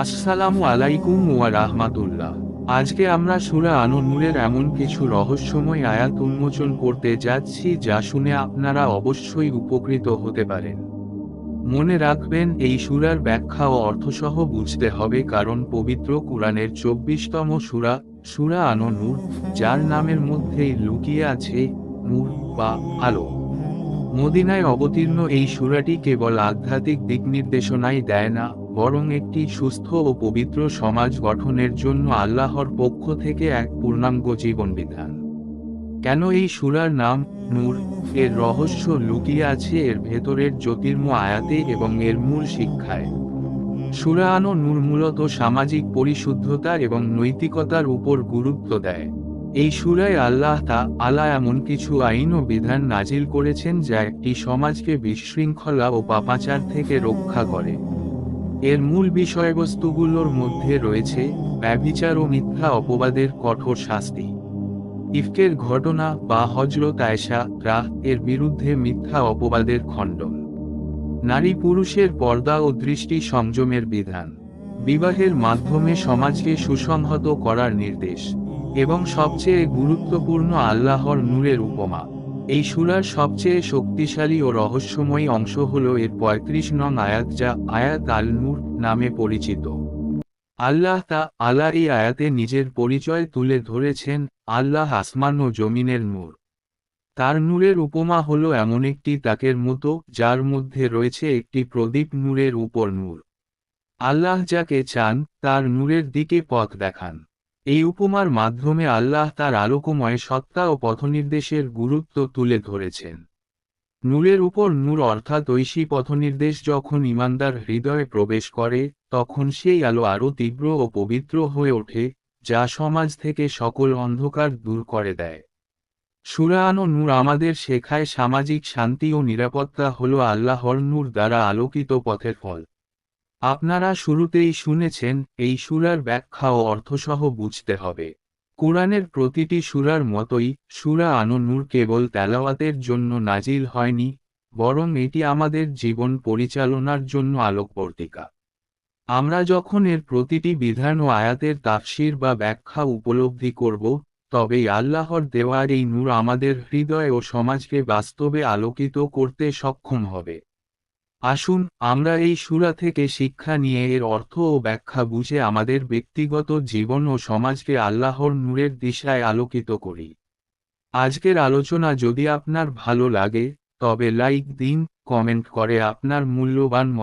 আসসালামু আলাইকুম ওয়া রাহমাতুল্লাহ। আজকে আমরা সুরা আন-নূরের এমন কিছু রহস্যময় আয়াত উন্মোচন করতে যাচ্ছি যা শুনে আপনারা অবশ্যই উপকৃত হতে পারেন। মনে রাখবেন, এই সুরার ব্যাখ্যা ও অর্থসহ বুঝতে হবে কারণ পবিত্র কুরআনের চব্বিশতম সুরা সুরা আন-নূর, যার নামের মধ্যেই লুকিয়ে আছে নূর বা আলো। মদিনায় অবতীর্ণ এই সূরাটি কেবল আধ্যাত্মিক দিক নির্দেশনাই দেয় না বরং একটি সুস্থ ও পবিত্র সমাজ গঠনের জন্য আল্লাহর পক্ষ থেকে এক পূর্ণাঙ্গ জীবন বিধান কেন এই সূরার নাম, নূর, এর রহস্য লুকিয়ে আছে এর ভেতরের জ্যোতির্ম আয়াতে এবং এর মূল শিক্ষায়? সূরা আনো নূর মূলত সামাজিক পরিশুদ্ধতা এবং নৈতিকতার উপর গুরুত্ব দেয়। এই সুরায় আল্লাহ তা, আলা এমন কিছু আইন ও বিধান নাজিল করেছেন যা একটি সমাজকে বিশৃঙ্খলা ও পাপাচার থেকে রক্ষা করে। এর মূল বিষয়বস্তুগুলোর মধ্যে রয়েছে ব্যভিচার ও মিথ্যা অপবাদের কঠোর শাস্তি। ইফকের ঘটনা বা হজরত আয়সা রাহ এর বিরুদ্ধে মিথ্যা অপবাদের খণ্ডন। নারী পুরুষের পর্দা ও দৃষ্টি সংযমের বিধান। বিবাহের মাধ্যমে সমাজকে সুসংহত করার নির্দেশ এবং সবচেয়ে গুরুত্বপূর্ণ আল্লাহর নূরের উপমা। এই সুরার সবচেয়ে শক্তিশালী ও রহস্যময় অংশ হল এর পঁয়ত্রিশ নং আয়াত যা আয়াত আল নূর নামে পরিচিত। আল্লাহ তা আল্লাহ এই আয়াতে নিজের পরিচয় তুলে ধরেছেন, আল্লাহ আসমান ও জমিনের নূর। তার নূরের উপমা হল এমন একটি তাকের মতো, যার মধ্যে রয়েছে একটি প্রদীপ নূরের উপর নূর। আল্লাহ যাকে চান, তার নূরের দিকে পথ দেখান। এই উপমার মাধ্যমে আল্লাহ তার আলোকময় সত্তা ও পথনির্দেশের গুরুত্ব তুলে ধরেছেন। নূরের উপর নূর অর্থাৎ ঐশী পথনির্দেশ যখন ইমানদার হৃদয়ে প্রবেশ করে, তখন সেই আলো আরও তীব্র ও পবিত্র হয়ে ওঠে, যা সমাজ থেকে সকল অন্ধকার দূর করে দেয়। সুরান ও নূর আমাদের শেখায় সামাজিক শান্তি ও নিরাপত্তা হল আল্লাহর নূর দ্বারা আলোকিত পথের ফল। আপনারা শুরুতেই শুনেছেন, এই সুরার ব্যাখ্যা ও অর্থসহ বুঝতে হবে। কোরআনের প্রতিটি সুরার মতোই, সুরা আননুর কেবল তেলাওয়াতের জন্য নাজিল হয়নি, বরং এটি আমাদের জীবন পরিচালনার জন্য আলোকবর্তিকা। আমরা যখন এর প্রতিটি বিধান ও আয়াতের তাফসির বা ব্যাখ্যা উপলব্ধি করব, তবেই আল্লাহর দেওয়ার এই নূর আমাদের হৃদয় ও সমাজকে বাস্তবে আলোকিত করতে সক্ষম হবে। আসুন, আমরা এই সুরা থেকে শিক্ষা নিয়ে এর অর্থ ও ব্যাখ্যা বুঝে আমাদের ব্যক্তিগত জীবন ও সমাজকে আল্লাহর নূরের দিশায় আলোকিত করি। আজকের আলোচনা যদি আপনার ভালো লাগে, তবে লাইক দিন, কমেন্ট করে আপনার মূল্যবান